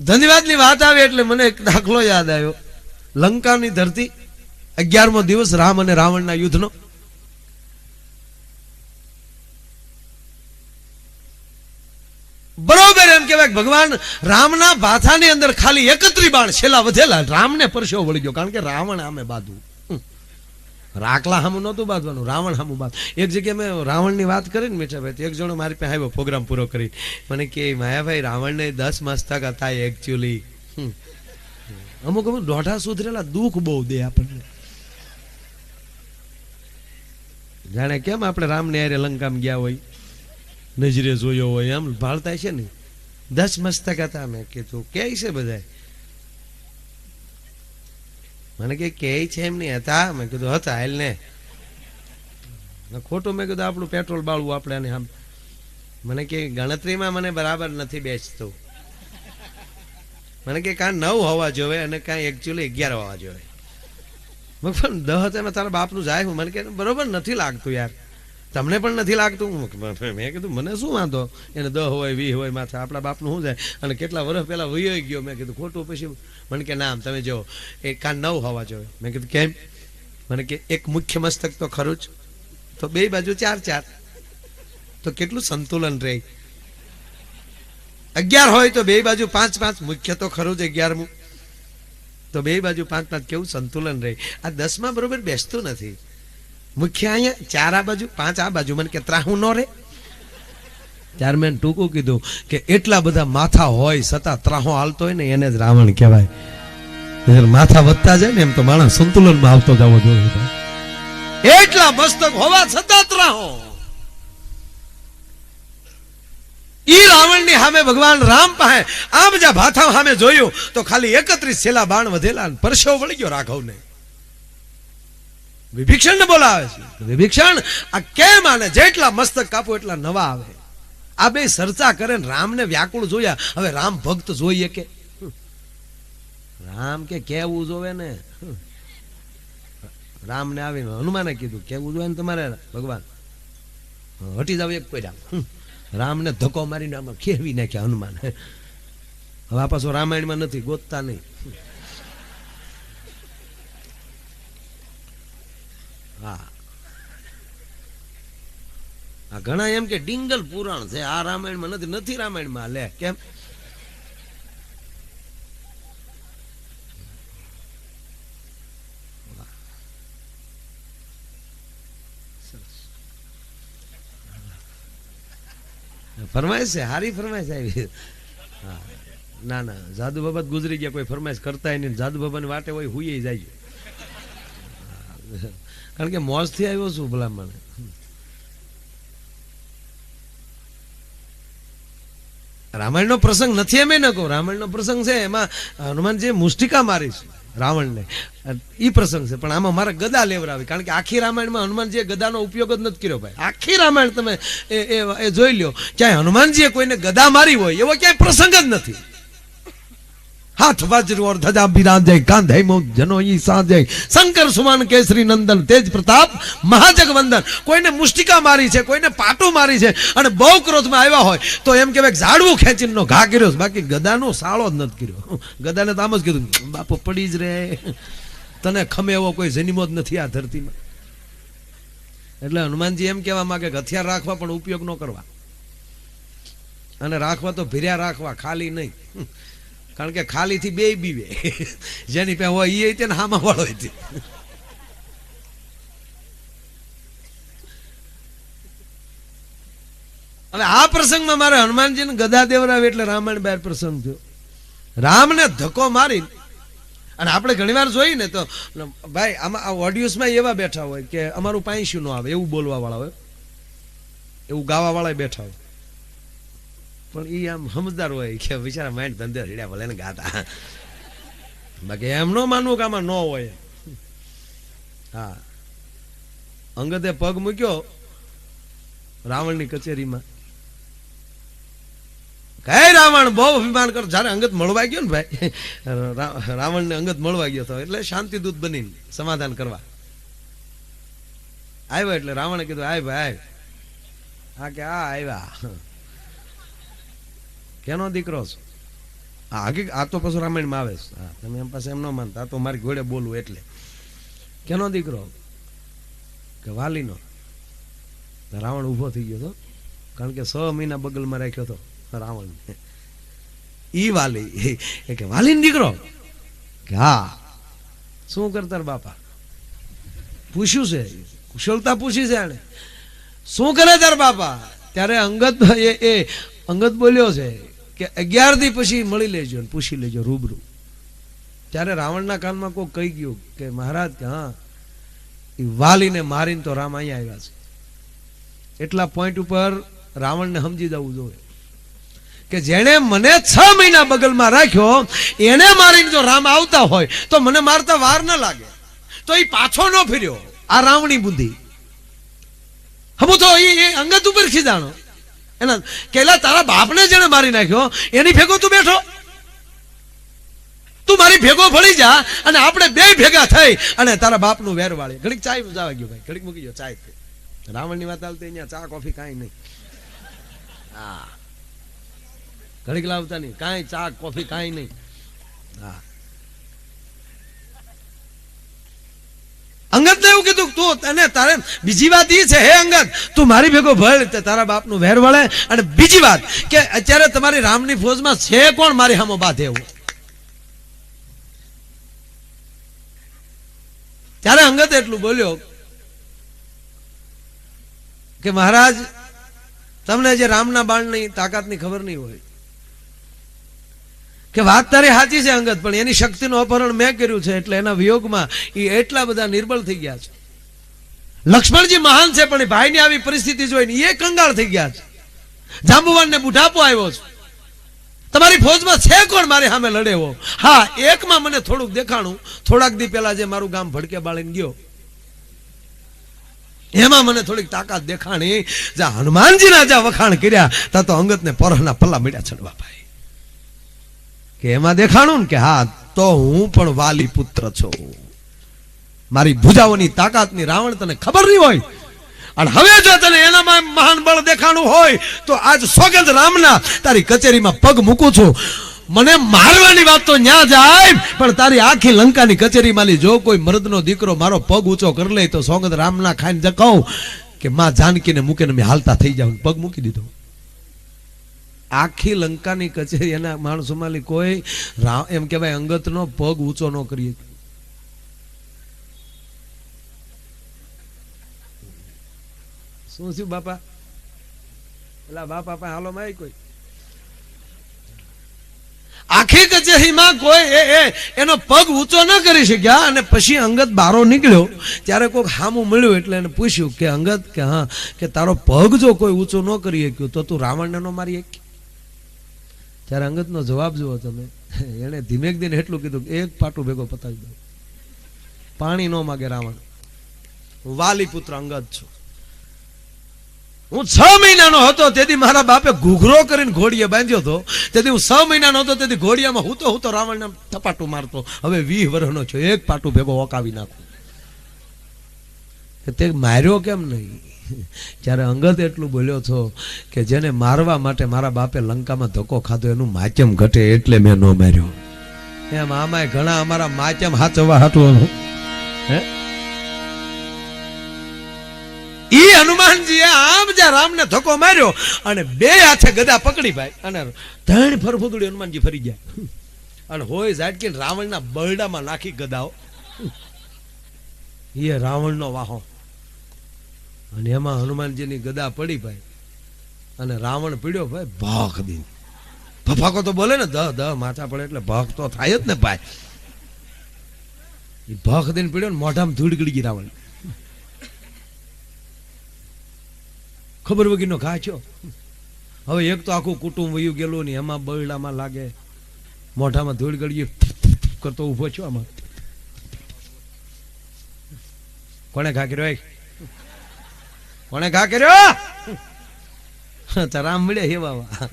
ધન્યવાદની વાત આવે એટલે મને એક દાખલો યાદ આવ્યો. લંકાની ધરતી અગિયારમો દિવસ રામ અને રાવણના યુદ્ધનો. બરોબર એમ કહેવાય ભગવાન રામના ભાથાની અંદર ખાલી એકત્રી બાણ છેલ્લા વધેલા. રામને પરસેવો વળી ગયો. કારણ કે રાવણ આમે હમ. રાખલા હામું નહોતું બાંધવાનું, રાવણ હામું બાંધ. એક જગ્યાએ મેં રાવણની વાત કરી ને મીઠાભાઈ એક જણો મારી પાસે આવ્યો, પ્રોગ્રામ પૂરો કરી. મને કે, માયાભાઈ, રાવણને દસ મસ્તક હતા એકચ્યુઅલી અમુક અમુક દોઢા સુધરેલા દુઃખ બહુ દે આપણને. જાણે કેમ આપણે રામને આરે લંકામાં ગયા હોય, નજરે જોયો હોય, એમ ભાળતા છે ને? દસ મસ્તક હતા, મેં કીધું કે છે બધા મને કે કે છે એમ નહીં હતા મેં કીધું હતા હાલ ને. ખોટું મેં કીધું, આપણું પેટ્રોલ બાળવું આપણે આને આમ. મને કે, ગણતરીમાં મને બરાબર નથી બેસતું. મને કે, કાં નવ હોવા જોવે અને કાં એકચ્યુઅલી અગિયાર હોવા જોવે. પણ દહ તમે તારા બાપનું જાય હું. મને કે, બરોબર નથી લાગતું યાર. તમને પણ નથી લાગતું? મેં કીધું, મને શું વાંધો? એને દહ હોય વી હોય, માથે આપણા બાપનું શું જાય અને કેટલા વર્ષ પહેલાં વયો ગયો, મેં કીધું, ખોટું પછી મને કે, ના તમે જો, એ કાન નવ હોવા જોઈએ. મેં કીધું, કેમ? મને કે, એક મુખ્ય મસ્તક તો ખરું જ. તો બે બાજુ ચાર ચાર. તો કેટલું સંતુલન રહે? અગિયાર હોય તો બે બાજુ પાંચ પાંચ, મુખ્ય તો ખરું જ અગિયારમું. તો બે બાજુ પાંચ પાંચ કેવું સંતુલન રહે? આ દસમાં બરોબર બેસતું નથી. મુખ્ય અહીંયા ચાર આ બાજુ પાંચ આ બાજુ. મને કે ત્રાહું ન રે ત્યારે મેં ટૂંકું કીધું કે એટલા બધા માથા હોય છતાં ત્રાહો હાલતો હોય ને એને જ રાવણ કહેવાય. માથા વધતા જાય ને એમ તો માણસ સંતુલનમાં આવતો જવો જોઈએ એટલા મસ્તક હોવા છતાં ત્રાહો. ઈ રાવણની સામે ભગવાન રામ પાસે આ બધા ભાથા સામે જોયું તો ખાલી એકત્રીસ છેલ્લા બાણ વધેલા પરસેવો વળી ગયો રાઘવને. વિભીક્ષણ ને બોલાવે છે. વિભીક્ષણ, આ કેમ આને જેટલા મસ્તક કાપો એટલા નવા આવે? આ બે ચર્ચા કરે રામને વ્યાકુળ જોયા. હવે રામ ભક્ત જોઈએ કે. રામ કે, કેવું જોવે ને? રામને આવીને હનુમાને કીધું, કેવું જોઈએ ને તમારે, ભગવાન? હટી જાવ એક કોઈ રામને ધક્કો મારીને આમાં ખેવી નાખ્યા હનુમાન. હવે પાછો રામાયણમાં નથી, ગોતતા નહીં. હા. ઘણા એમ કે ડિંગલ પુરાણ છે. આ રામાયણમાં નથી નથી રામાયણમાં લે કેમ? ફરમાઈશ છે, હારી ફરમાઈશ આવી. ના ના જાદુ બાબત ગુજરી ગયા, કોઈ ફરમાઈશ કરતા નહીં. જાદુ બાબાની વાટે હોય હુઈ જાય. કારણ કે મોજથી આવ્યો છું ભલા મને. રામાયણનો પ્રસંગ નથી એમ ન કહું. રામાયણનો પ્રસંગ છે, એમાં હનુમાનજી મુષ્ટિકા મારી છે રાવણને. એ પ્રસંગ છે, પણ આમાં મારે ગદા લેવડાવી કારણ કે આખી રામાયણમાં હનુમાનજીએ ગદાનો ઉપયોગ જ નથી કર્યો ભાઈ. આખી રામાયણ તમે એ જોઈ લ્યો. ક્યાંય હનુમાનજીએ કોઈને ગદા મારી હોય એવો ક્યાંય પ્રસંગ જ નથી. હાથ વજ્ર ઓર ધજા બિરાજે કાંધે મો ઈ સાજે. શંકર સુમાન કેસરી, નંદન, તેજ પ્રતાપ મહાજગ વંદન કોઈને મુષ્ટિકા મારી છે, કોઈને પાટું મારી છે, અને બહુ ક્રોધમાં આવ્યા હોય, તો એમ કે ઝાડવું ખેંચીને ઘા કર્યો બાકી ગદાનો સાળો જ નથી કર્યો. ગદાને તો આમ જ કીધું, બાપો પડી જ રે તને ખમે એવો કોઈ જન્મો જ નથી આ ધરતીમાં. એટલે હનુમાનજી એમ કહેવા માંગે કે હથિયાર રાખવા પણ ઉપયોગ ન કરવા. અને રાખવા તો ભીર્યા રાખવા, ખાલી નહીં. કારણ કે ખાલીથી બે બીવે. જેની પે હોય એ તેને હામાં વાળો હતી હવે આ પ્રસંગમાં મારે હનુમાનજીને ગદા દેવરાવે એટલે રામાયણ બહાર પ્રસંગ થયો. રામને ધક્કો મારી અને આપણે ઘણીવાર જોઈએ ને તો, ભાઈ, આમાં આ ઓડિયન્સમાં એવા બેઠા હોય કે અમારું પાંચશું નો આવે, એવું બોલવા વાળા હોય. એવું ગાવા વાળા બેઠા હોય. પણ એ આમ સમજદાર હોય કે બિચારા માઇન્ડ ધંધે રેડ્યા ભલે ગાતા. બાકી એમ ન માનવું કે આમાં ન હોય. હા. અંગતે પગ મૂક્યો રાવણની કચેરીમાં. કઈ રાવણ, બહુ અભિમાન કરો. જ્યારે અંગત મળવા ગયો ને ભાઈ રાવણને અંગત મળવા ગયો હતો એટલે શાંતિ દૂત બનીને સમાધાન કરવા. આવ્યો એટલે રાવણે કીધું, આય ભાઈ હા કે આ આવ્યા. કેનો દીકરો છો? આ હકીક આ તો પછી રામાયણમાં આવે છે. હા, તમે એમ પાસે એમ ન માનતા. આ તો મારી ઘોડે બોલવું એટલે. કેનો દીકરો? કે વાલીનો? રાવણ ઊભો થઈ ગયો હતો કારણ કે છ મહિના બગલમાં રાખ્યો હતો રાવણ ઈ વાલી. કે, વાલીનો દીકરો? કે, હા. શું કરતા બાપા? પૂછ્યું છે. કુશળતા પૂછી છે એને શું કરે તાર બાપા? ત્યારે અંગત એ અંગત બોલ્યો છે. કે અગિયાર દી પછી મળી લેજો પૂછી લેજો રૂબરૂ. ત્યારે રાવણના કાનમાં કોઈ કહી ગયું કે મહારાજ, કે હા, એ વાલીને મારીને તો રામ અહીંયા આવ્યા છે. એટલા પોઈન્ટ ઉપર રાવણને સમજી જવું જોઈએ. કે જેણે મને છ મહિના બગલમાં રાખ્યો, એને મારીને જો રામ આવતા હોય, તો મને મારતા વાર ન લાગે. તો એ પાછો ન ફર્યો. આ રાવણી બુદ્ધિ. હમું તો એ અંગત ઉપર ખીજાણો. એના કેલા તારા બાપને જેને મારી નાખ્યો, એની ભેગો તું બેઠો. તું મારી ભેગો ફળી જા અને આપણે બે ભેગા થઈ અને તારા બાપનું વેર વાળી ઘડીક ચાય જવા ગયો ભાઈ, ઘડીક મૂકી ગયો, ચાય રાવણની વાત આવતી અહીંયા ચા, કોફી, કાંઈ નહીં. હા. ઘડીક લાવતા નહીં, કાંઈ ચા, કોફી, કાંઈ નહીં. હા. અંગત એવું કીધું તું તને તારે બીજી વાત એ છે, હે અંગત, તું મારી ભેગો ભળ, તે તારા બાપનું વેર વળે. અને બીજી વાત કે અત્યારે તમારી રામની ફોજમાં છે કોણ મારી હામો બાધે એવું? ત્યારે અંગત એટલું બોલ્યો કે મહારાજ, તમને જે રામના બાણની તાકાતની ખબર નહીં હોય કે વાત તારી સાચી છે અંગત, પણ એની શક્તિનું અપહરણ મેં કર્યું છે, એટલે એના વિયોગમાં એ એટલા બધા નિર્બળ થઈ ગયા છે. લક્ષ્મણજી મહાન છે, પણ ભાઈની આવી પરિસ્થિતિ જોઈને એ કંગાળ થઈ ગયા છે. જાંબુવાનને બુઢાપો આવ્યો છે. તમારી ફોજમાં છે કોણ મારી સામે લડેવો? હા, એકમાં મને થોડુંક દેખાણું. થોડાક દી પહેલા જે મારું ગામ ભડકે બાળીને ગયો. એમાં મને થોડીક તાકાત દેખાણી. જ્યાં હનુમાનજીના જ્યાં વખાણ કર્યા ત્યાં તો અંગતને પરહના પલ્લા મળ્યા છડવા ભાઈ. કે એમાં દેખાણું ને કે હા, તો હું પણ વાલી પુત્ર છું. મારી ભુજાઓની તાકાતની રાવણ તને ખબર નહીં હોય. અને હવે જો તને એનામાં મહાન બળ દેખાણું હોય, તો આજ સોગંદ રામના તારી કચેરીમાં પગ મૂકું છું. મને મારવાની વાત તો ન્યા જાય, પણ તારી આખી લંકાની કચેરીમાં જો કોઈ મર્દનો દીકરો મારો પગ ઊંચો કરી લે, તો સોગંદ રામના ખાઈને જ કહું કે, માં જાનકીને મૂકીને મેં હાલતા થઈ જાઉં પગ મૂકી દીધો. આખી લંકાની કચેરી એના માણસોમાં કોઈ એમ કહેવાય અંગતનો પગ ઊંચો ન કરીએ. શું થયું બાપા? પેલા બાપા પાસે હાલો માં કોઈ? આખી કચેરીમાં કોઈ એ એનો પગ ઊંચો ન કરી શક્યા અને પછી અંગત બારો નીકળ્યો. ત્યારે કોઈક હામું મળ્યું એટલે એને પૂછ્યું કે અંગત કે હા, કે તારો પગ જો કોઈ ઊંચો ન કરી શક્યો તો તું રાવણને ન મારી શકી ત્યારે અંગતનો જવાબ જુઓ તમે. એને ધીમેક દિન એટલું કીધું કે એક પાટું ભેગો પતાવી દો. પાણી ન માગે રાવણ. વાલી પુત્ર અંગત છું. હું છ મહિનાનો હતો, તેથી મારા બાપે ઘૂઘરો કરીને ઘોડીએ બાંધ્યો હતો. તેથી હું છ મહિનાનો હતો, તેથી ઘોડિયામાં હું તો હું તો રાવણને થપાટું મારતો. હવે વીહ વર્ષનો છું, એક પાટું ભેગો ઓકાવી નાખું. તે માર્યો કેમ નહીં? જ્યારે અંગત એટલું બોલ્યો છો કે જેને મારવા માટે મારા બાપે લંકામાં ધક્કો ખાધો, એનું માચમ ઘટે એટલે મેં ન માર્યો. એમ આમાંય ઘણા અમારા માચમ હાચવા હાટવાનું હે. ઈ હનુમાનજીએ આમ જ્યાં રામને ધક્કો માર્યો અને બે હાથે ગદા પકડી ભાઈ, અને ધણ ફરફુદડી હનુમાનજી ફરી ગયા. અને હોય ઝાટકીને રાવણના બરડામાં નાખી ગદાઓ એ રાવણનો વાહો. અને એમાં હનુમાનજીની ગદા પડી ભાઈ. અને રાવણ પીડ્યો ભાઈ ભાખ દી. ફફાકો તો બોલે ને દ દ માથા પડે એટલે ભાખ તો થાય જ ને ભાઈ. એ ભાખ દઈને પીડ્યો ને મોઢામાં ધૂળ ગઈ રાવણ. ખબર વગીનો ઘા હવે એક તો આખું કુટુંબ વયું ગયેલું ને એમાં બરડામાં લાગે. મોઢામાં ધૂળ ગળી કરતો ઊભો છો આમાં. કોણે ખાકી એ? કોણે ઘા કર્યો? રામ મળ્યા હે બાબા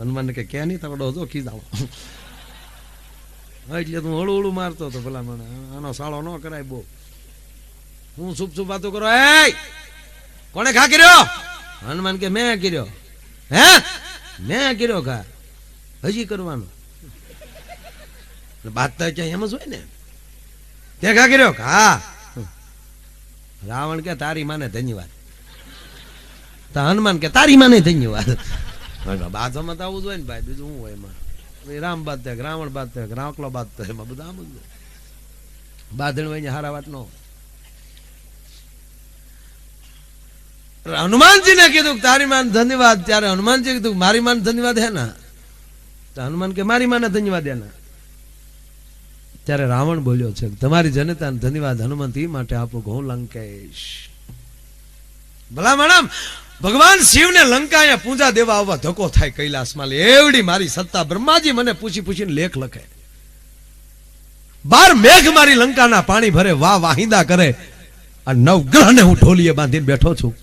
હનુમાન કે કે નહીં તકડો હતો કીધા એટલે તું હળું હળું મારતો હતો પેલા મને આનો સાળો ન કરાય બહુ. હું સુપ સુપ વાતો કરો. એ કોણે ઘા કર્યો? હનુમાન કે મેં કર્યો. હે? મેં કર્યો ઘા. હજી કરવાનો. બાત તો ક્યાંય એમ જ હોય ને. તે ઘા કર્યો? હા. રાવણ કે, તારી માને ધન્યવાદ. તો હનુમાન કે, તારી માને ધન્યવાદ. બાધવામાં તો આવું જ ને ભાઈ, બીજું શું હોય એમાં? રામ બાદ થાય, રાવણ બાદ થાય, રાવકલો બાદ થાય, એમાં બધું આમ જ બાંધણ હોય હારા વાત ન હોય. હનુમાનજીને કીધું તારી માન ધન્યવાદ. ત્યારે હનુમાનજી કીધું મારી માન ધન્યવાદ હે ના? તો હનુમાન કે, મારી માને ધન્યવાદ એના ત્યારે રાવણ બોલ્યો છે, તમારી જનતાને ધન્યવાદ, હનુમંત માટે આપો કે લંકેશ. ભલા મેડમ ભગવાન શિવને લંકાએ પૂજા દેવા આવવા ધક્કો થાય કૈલાસમાં એવડી મારી સત્તા બ્રહ્માજી મને પૂછી પૂછીને લેખ લખે. બાર મેઘ મારી લંકાના પાણી ભરે, વાહ વાહિંદા કરે. અને નવગ્રહને હું ઢોલીએ બાંધીને બેઠો છું.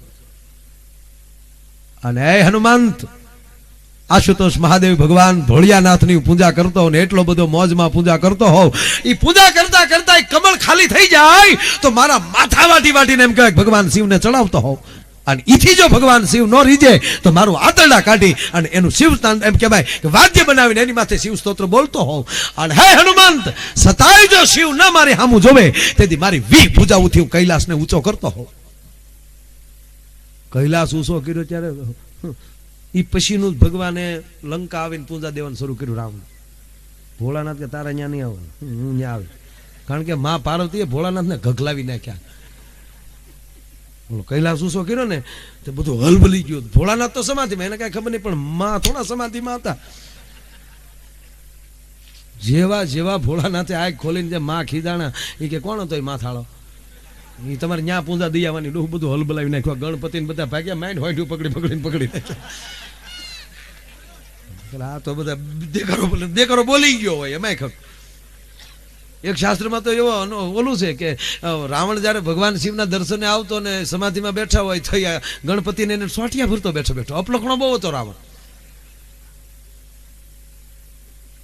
અને હનુમંત આશુતોષ મહાદેવ ભગવાન ભોળિયાનાથની પૂજા કરતો હોઉં ને એટલો બધો મોજમાં પૂજા કરતો હોઉં એ પૂજા કરતા કરતા એ કમળ ખાલી થઈ જાય, તો મારા માથા વાટી વાટીને એમ કહેવાય ભગવાન શિવને ચડાવતો હોઉં. અને ઈથી જો ભગવાન શિવ ન રીજે, તો મારું આતરડા કાઢી અને એનું શિવ સ્થાન એમ કહેવાય કે વાદ્ય બનાવીને એની માથે શિવ સ્તોત્ર બોલતો હોઉં. અને હે હનુમંત, સતાય જો શિવ ન મારી હામું જોવે, તેથી મારી વી પૂજાઓથી હું કૈલાસને ઊંચો કરતો હોઉં. કૈલાસ ઊંચો કર્યો ત્યારે એ પછીનું ભગવાને લંકા આવીને પૂજા દેવાનું શરૂ કર્યું રામ ભોળાનાથ કે તારા અહીંયા નહીં આવે હું ત્યાં આવે. કારણ કે મા પાર્વતીએ ભોળાનાથને ગગલાવી નાખ્યા. કૈલાસ ઉસો કર્યો ને, તો બધું હલબલી ગયું. ભોળાનાથ તો સમાધિમાં એને કાંઈ ખબર નહીં, પણ માં થોડા સમાધિમાં હતા. જેવા જેવા ભોળાનાથે આગ ખોલીને જે માં ખીદાણા એ કે કોણ હતો એ માથાળો? એ તમારે ન્યા પૂંજા દઈ આવવાની, ડોહ બધું હલબલાવી નાખ્યો. ગણપતિને બધા ભાગ્યા માઇન્ડ હોય પકડી, પકડીને પકડી નાખ્યા. આ તો બધા દેખારો બોલે બોલી ગયો હોય એમાં ખબર એક શાસ્ત્રમાં તો એવો ઓલું છે કે રાવણ જ્યારે ભગવાન શિવના દર્શને આવતો ને સમાધિમાં બેઠા હોય, થઈ ગણપતિને એને સોટિયા ભરતો બેઠો બેઠો. અપલખણો બહુ હતો રાવણ.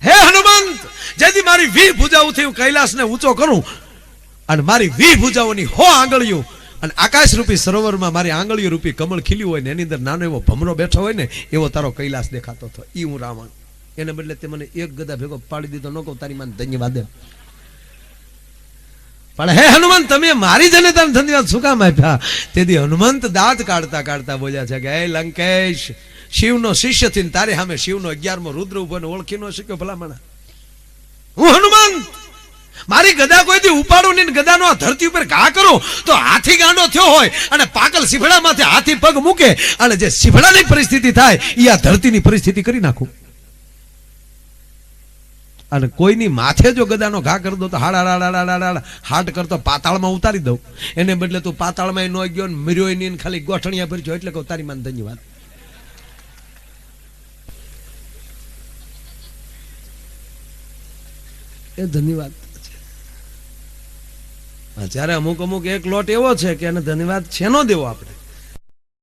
હે હનુમંત! જેથી મારી વી ભૂજાઓથી હું કૈલાસને ઊંચો કરું અને મારી વી ભૂજાઓની હો આંગળીઓ અને આકાશ રૂપી સરોવરમાં મારી આંગળીઓ રૂપી કમળ ખીલ્યું હોય ને એની અંદર નાનો એવો ભમરો બેઠો હોય ને, એવો તારો કૈલાસ દેખાતો હતો. એ હું રાવણ. એને બદલે તે મને એક ગદા ભેગો પાડી દીધો. ન કહું તારી માન ધન્યવાદ પણ હે હનુમંત તમે મારી જનતાને ધન્યવાદ શું કામ આપ્યા? તેથી હનુમંત દાંત કાઢતા કાઢતા બોલ્યા છે કે, હે લંકેશ, શિવનો શિષ્ય થઈને તારે સામે શિવનો અગિયારમો રુદ્ર ઊભો ઓળખી ન શક્યો ભલામણા. હું હનુમંત મારી ગદા કોઈથી ઉપાડું નહીં ગદાનો ધરતી ઉપર ઘા કરું? તો હાથી ગાંડો થયો હોય અને પાકલ સીભડામાંથી હાથી પગ મૂકે અને જે સીભડાની પરિસ્થિતિ થાય એ આ ધરતીની પરિસ્થિતિ કરી નાખું. અને કોઈની માથે જો ગદાનો ઘા કરી દો તો હાડા હાડા હાડા હાડા હાટ કરતો પાતાળમાં ઉતારી દઉં. એને બદલે તું પાતાળમાં ન ગયો ને મર્યો નહીં ખાલી ગોઠણિયા ભરજો એટલે કહું તારી માન ધન્યવાદ. એ ધન્યવાદ. જ્યારે અમુક અમુક એક લોટ એવો છે કે એને ધન્યવાદ છેનો દેવો આપણે.